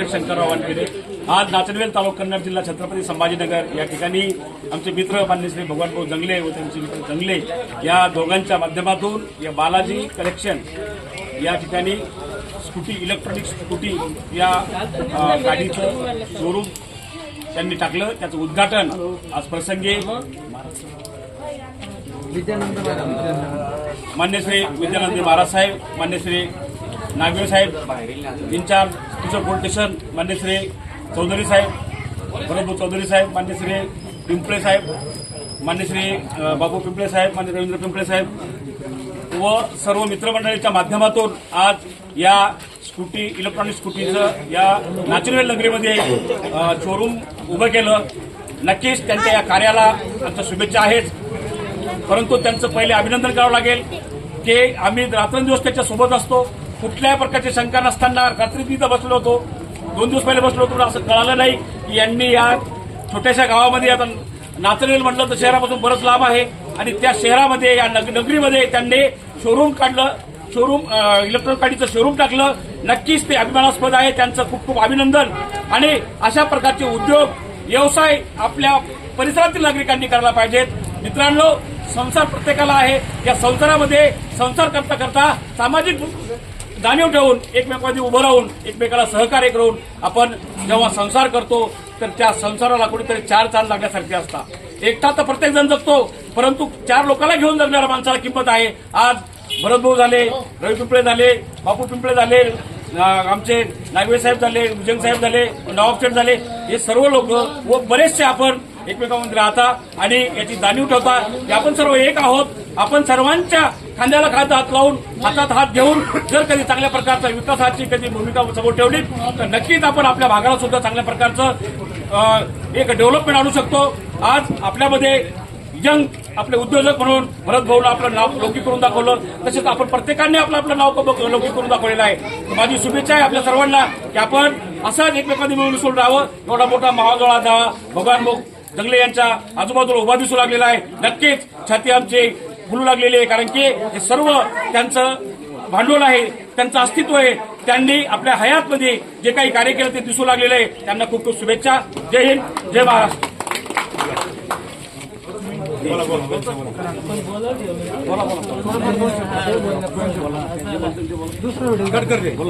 Advocate Shankarrao Wankhede आज नाचनवेल तालुका कन्नड जिल्हा छत्रपती संभाजीनगर. या ठिकाणी आमचे मित्र मान्य श्री भगवानभाऊ जंगले व त्यांचे मित्र जंगले या दोघांच्या माध्यमातून या बालाजी कलेक्शन या ठिकाणी स्कूटी इलेक्ट्रॉनिक स्कूटी या गाडीचं शोरूम त्यांनी टाकलं. त्याचं उद्घाटन आज प्रसंगी मान्य श्री विद्यानंद महाराज साहेब मान्य श्री नागवे साहेब इन्चार्ज तिचं पोलीस स्टेशन मान्य श्री चौधरी साहेब भरतभाऊ चौधरी साहेब मान्य श्री पिंपळे साहेब मान्य श्री बाबू पिंपळे साहेब मान्य रवींद्र पिंपळे साहेब व सर्व मित्रमंडळीच्या माध्यमातून आज या स्कूटी इलेक्ट्रॉनिक स्कूटीचं या नॅचरल नगरीमध्ये शोरूम उभं केलं. नक्कीच त्यांच्या या कार्याला आमच्या शुभेच्छा आहेच परंतु त्यांचं पहिले अभिनंदन करावं लागेल की आम्ही रात्रंदिवस त्याच्यासोबत असतो. कुठल्याही प्रकारची शंका नसताना रात्री तिथं बसलो होतो. दोन दिवस पहिले बसलो होतो असं कळालं नाही की यांनी या छोट्याशा गावामध्ये आता नाचरेल म्हटलं तर शहरापासून बरंच लांब आहे. आणि त्या शहरामध्ये या नग- नगरीमध्ये त्यांनी शोरूम काढलं शोरूम इलेक्ट्रॉनिक गाडीचं शोरूम टाकलं. नक्कीच ते अभिमानास्पद आहे. त्यांचं खूप खूप अभिनंदन. आणि अशा प्रकारचे उद्योग व्यवसाय आपल्या परिसरातील नागरिकांनी करायला पाहिजेत. मित्रांनो संसार प्रत्येकाला आहे. या संसारामध्ये संसार करता करता सामाजिक जाणीव ठेवून एकमेकांमध्ये उभं राहून एकमेकाला सहकार्य करून आपण जेव्हा संसार करतो तर त्या संसाराला कुठेतरी चार चाल लागण्यासारखे असतात. एकटा तर प्रत्येक जण जगतो परंतु चार लोकांना घेऊन जगणाऱ्या माणसाला किंमत आहे. आज भरतभाऊ झाले रवी पिंपळे झाले बापू पिंपळे झाले आमचे नागवे साहेब झाले भुजंग साहेब झाले नवाब झाले हे सर्व लोक व बरेचसे आपण एकमेकांमध्ये राहता आणि याची जाणीव ठेवता. की आपण सर्व एक आहोत आपण सर्वांच्या खांद्याला खांदा हात लावून हातात हात घेऊन जर कधी चांगल्या प्रकारचा विकासाची कधी भूमिका समोर ठेवली तर नक्कीच आपण आपल्या भागाला सुद्धा चांगल्या प्रकारचं एक डेव्हलपमेंट आणू शकतो. आज आपल्यामध्ये यंग आपले उद्योजक म्हणून भरत भाऊनं आपलं नाव लौकिक करून दाखवलं. तसेच आपण प्रत्येकाने आपलं आपलं नाव कब- लौकिक करून दाखवलेलं आहे. माझी शुभेच्छा आहे आपल्या सर्वांना की आपण असंच एकमेकांनी मिळून मिसळून राहावं. एवढा मोठा महाजोळा जावा. भगवान मुख जंगले यांच्या आजूबाजूला उभा दिसू लागलेला आहे. नक्कीच छाती आमची फुलू लागलेली आहे कारण की हे सर्व त्यांचं भांडवल आहे त्यांचं अस्तित्व आहे. त्यांनी आपल्या हयातमध्ये जे काही कार्य केलं ते दिसू लागलेलं आहे. त्यांना खूप खूप शुभेच्छा. जय हिंद जय महाराष्ट्र.